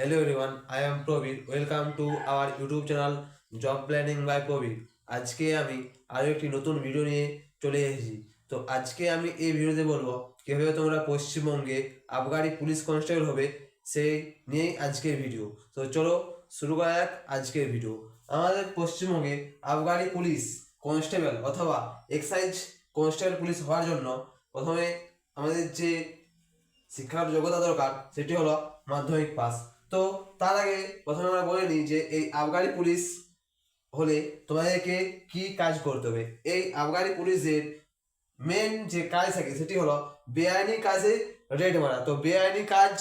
Hello everyone, I am Probir welcome to our YouTube channel job planning by Probir. আজকে আমি আরও একটি নতুন ভিডিও নিয়ে চলে এসেছি। তো আজকে আমি এই ভিডিওতে বলব কীভাবে তোমরা পশ্চিমবঙ্গে আবগারি পুলিশ কনস্টেবল হবে সেই নিয়েই আজকের ভিডিও তো চলো শুরু করা যাক আজকের ভিডিও আমাদের পশ্চিমবঙ্গে আবগারি পুলিশ কনস্টেবল অথবা এক্সাইজ কনস্টেবল পুলিশ হওয়ার জন্য প্রথমে আমাদের যে শিক্ষার যোগ্যতা দরকার সেটি হলো মাধ্যমিক পাস তো তার আগে প্রথমে আমরা বলে নিই যে এই আবগারি পুলিশ হলে তোমাদেরকে কি কাজ করতে হবে? এই আবগারি পুলিশের মেন যে কাজ থাকে সেটি হলো বেআইনি কাজে রেড মারা। তো বেআইনি কাজ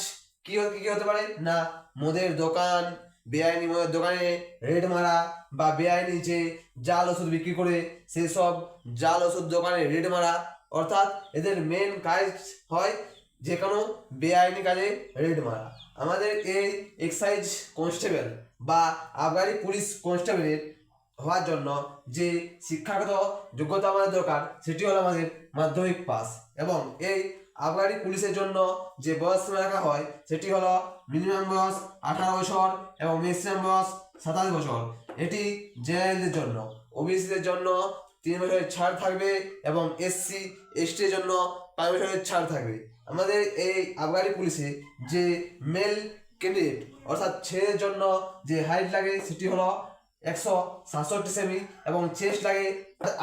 কি কি হতে পারে? না, মদের দোকান, বেআইনি মদের দোকানে রেড মারা বা বেআইনি যে জাল ওষুধ বিক্রি করে সেসব জাল ওষুধ দোকানে রেড মারা। অর্থাৎ এদের মেন কাজ হয় যে কোনো বেআইনি কাজে রেড মারা। আমাদের এই এক্সাইজ কনস্টেবল বা আবগারি পুলিশ কনস্টেবলের হওয়ার জন্য যে শিক্ষাগত যোগ্যতা আমাদের দরকার, সেটি হলো আমাদের মাধ্যমিক পাস। এবং এই আবগারি পুলিশের জন্য যে বয়স রাখা হয়, সেটি হলো মিনিমাম বয়স আঠারো বছর এবং ম্যাক্সিমাম বয়স সাতাশ বছর। এটি জেনারেলদের জন্য, ওবিসিদের জন্য তিন বছরের ছাড় থাকবে এবং এসসি এসটির জন্য পাঁচ বছরের ছাড় থাকবে। আমাদের এই আবগারি পুলিশে যে মেল ক্যান্ডিডেট অর্থাৎ ছেলের জন্য যে হাইট লাগে সেটি হলো একশো সাতষট্টি সেমি এবং চেস্ট লাগে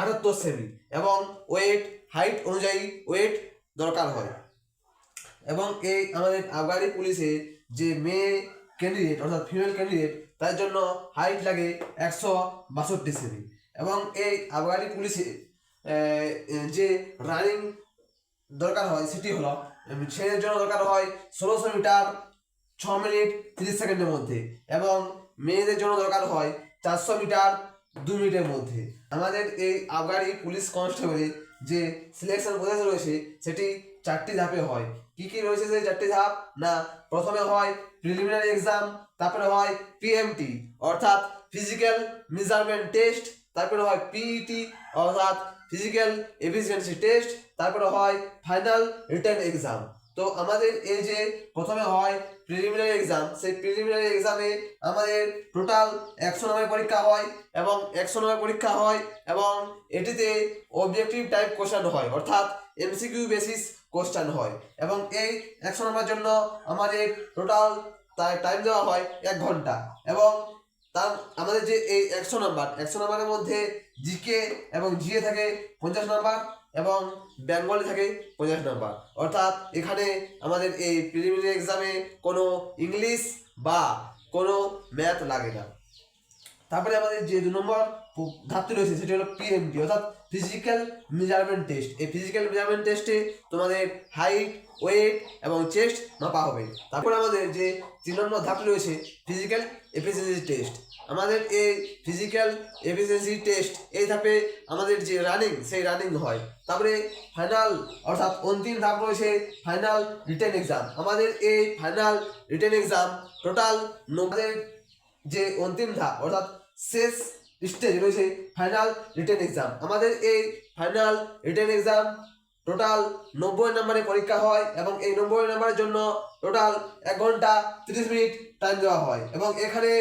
আটাত্তর সেমি এবং ওয়েট হাইট অনুযায়ী ওয়েট দরকার হয়। এবং এই আমাদের আবগারি পুলিশে যে মেয়ে ক্যান্ডিডেট অর্থাৎ ফিমেল ক্যান্ডিডেট তার জন্য হাইট লাগে একশো বাষট্টি সেমি। এবং এই আবগারি পুলিশে যে রানিং দরকার হয় সেটি হলো ছেলের জন্য দরকার হয় ষোলোশো মিটার ছ মিনিট তিরিশ সেকেন্ডের মধ্যে এবং মেয়েদের জন্য দরকার হয় চারশো মিটার দু মিনিটের মধ্যে। আমাদের এই আবগারি পুলিশ কনস্টেবলের যে সিলেকশন প্রসেস রয়েছে সেটি চারটি ধাপে হয়। কি কি রয়েছে সেই চারটি ধাপ? না, প্রথমে হয় প্রিলিমিনারি এক্সাম তারপরে হয় পিএমটি অর্থাৎ ফিজিক্যাল মেজারমেন্ট টেস্ট তারপরে হয় পিইটি অর্থাৎ ফিজিক্যাল এফিসিয়েন্সি টেস্ট তারপরে হয় ফাইনাল রিটার্ন এক্সাম তো আমাদের এই যে প্রথমে হয় প্রিলিমিনারি এক্সাম সেই প্রিলিমিনারি এক্সামে আমাদের টোটাল একশো নম্বরের পরীক্ষা হয় এবং একশো নম্বরের পরীক্ষা হয় এবং এটিতে অবজেক্টিভ টাইপ কোশ্চেন হয়, অর্থাৎ এমসিকিউ বেসিস কোশ্চেন হয়। এবং এই একশো নম্বরের জন্য আমাদের টোটাল টাইম দেওয়া হয় এক ঘণ্টা। এবং তার আমাদের যে এই একশো নাম্বার, একশো নাম্বারের মধ্যে জিকে এবং জিএ থাকে পঞ্চাশ নাম্বার এবং বেঙ্গলে থাকে পঞ্চাশ নাম্বার। অর্থাৎ এখানে আমাদের এই প্রিলিমিনারি এক্সামে কোনো ইংলিশ বা কোনো ম্যাথ লাগে না। তারপরে আমাদের যে দু নম্বর ধাপটি রয়েছে, সেটি হলো পিএমপি অর্থাৎ ফিজিক্যাল মেজারমেন্ট টেস্ট এই ফিজিক্যাল মেজারমেন্ট টেস্টে তোমাদের হাইট ওয়েট এবং চেস্ট মাপা হবে। তারপরে আমাদের যে তিন নম্বর ধাপ রয়েছে ফিজিক্যাল এফিসিয়েন্সি টেস্ট আমাদের এই ফিজিক্যাল এফিসিয়েন্সি টেস্ট এই ধাপে আমাদের যে রানিং সেই রানিং হয়। তারপরে ফাইনাল অর্থাৎ অন্তিম ধাপ রয়েছে ফাইনাল রিটেন এক্সাম আমাদের এই ফাইনাল রিটেন এক্সাম টোটাল আমাদের যে অন্তিম ধাপ, অর্থাৎ শেষ স্টেজ রয়েছে ফাইনাল রিটেন এক্সাম আমাদের এই ফাইনাল রিটেন এক্সাম টোটাল নব্বই নম্বরের পরীক্ষা হয় এবং এই নব্বই নম্বরের জন্য টোটাল এক ঘণ্টা তিরিশ মিনিট টাইম দেওয়া হয় এবং এখানে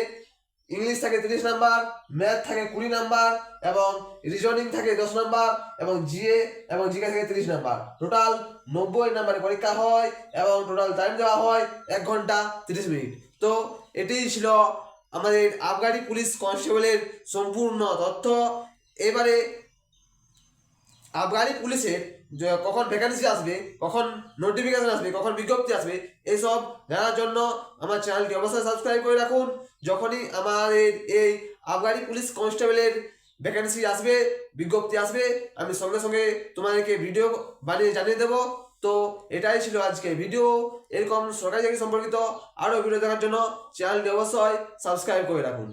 ইংলিশ থাকে তিরিশ নাম্বার ম্যাথ থাকে কুড়ি নাম্বার এবং রিজনিং থাকে দশ নাম্বার এবং জিএ এবং জিকে থাকে তিরিশ নাম্বার। টোটাল নব্বই নাম্বারে পরীক্ষা হয় এবং টোটাল টাইম দেওয়া হয় এক ঘণ্টা তিরিশ মিনিট। তো এটি ছিল আমাদের আবগারি পুলিশ কনস্টেবলের সম্পূর্ণ তথ্য। এবারে আবগারি পুলিশের কখন ভ্যাকান্সি আসবে, কখন নোটিফিকেশন আসবে, কখন বিজ্ঞপ্তি আসবে এইসব জানার জন্য আমার চ্যানেলটি অবশ্যই সাবস্ক্রাইব করে রাখুন। যখনই আমাদের এই আবগারি পুলিশ কনস্টেবলের ভ্যাকান্সি আসবে, বিজ্ঞপ্তি আসবে, আমি সঙ্গে সঙ্গে তোমাদেরকে ভিডিও বানিয়ে জানিয়ে দেবো। তো এটাই ছিল আজকে ভিডিও এরকম সরকারি চাকরি সম্পর্কিত আরও ভিডিও দেখার জন্য চ্যানেলটি অবশ্যই সাবস্ক্রাইব করে রাখুন।